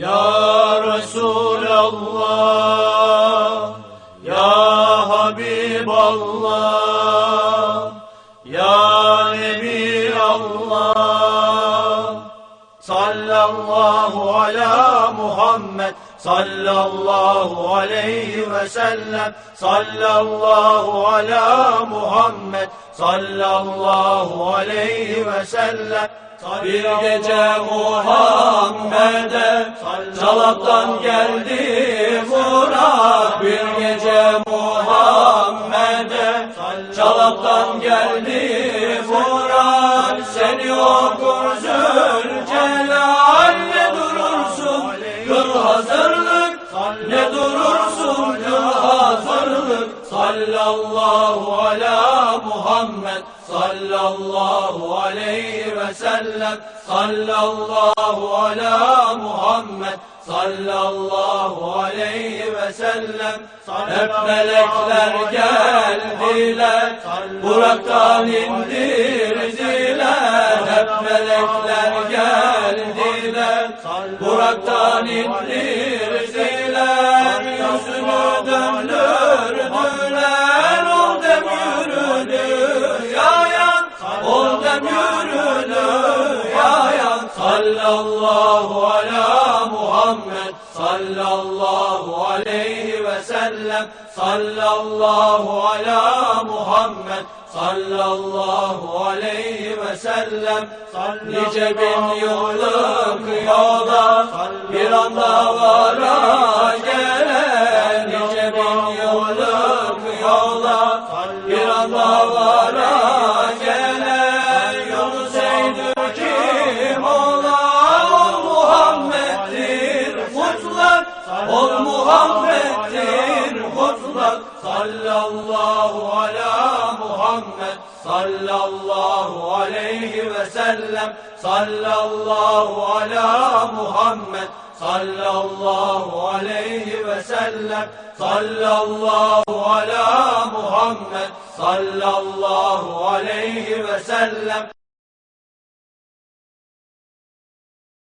Ya Resulallah Ya Habiballah Ya Nebi Allah. Sallallahu ala Muhammed Sallallahu aleyhi ve sellem. Sallallahu ala Muhammed Sallallahu aleyhi ve sellem bir gece Muhammed'e Çalaptan geldi Murat. Bir gece Muhammed'e Çalaptan geldi Murat. Seni okur Zülcelal Ne durursun? Kıl hazırlık Ne durursun hazırlık? Sallallahu ala Muhammed. Sallallahu aleyhi ve sellem. Sallallahu ala Muhammed. Sallallahu aleyhi ve sellem. Hep melekler geldiler. Burak'tan indirdiler Burak'tan indirdiler Yüzünü döndürdüler Ol dem yürüdü yayan. Ol dem yürüdü yayan. Sallallahu ala Muhammed Sallallahu aleyhi ve sellem Sallallahu ala Muhammed Sallallahu aleyhi ve sellem. Nice bin yıllık yola Bir anda vara gelen Nice bin yıllık yola Bir anda vara Muhammed'dir mutlak Ol Muhammed'dir mutlak Sallallahu ala Muhammed Sallallahu aleyhi ve sellem Sallallahu ala Muhammed Sallallahu aleyhi ve sellem Sallallahu ala Muhammed Sallallahu aleyhi ve sellem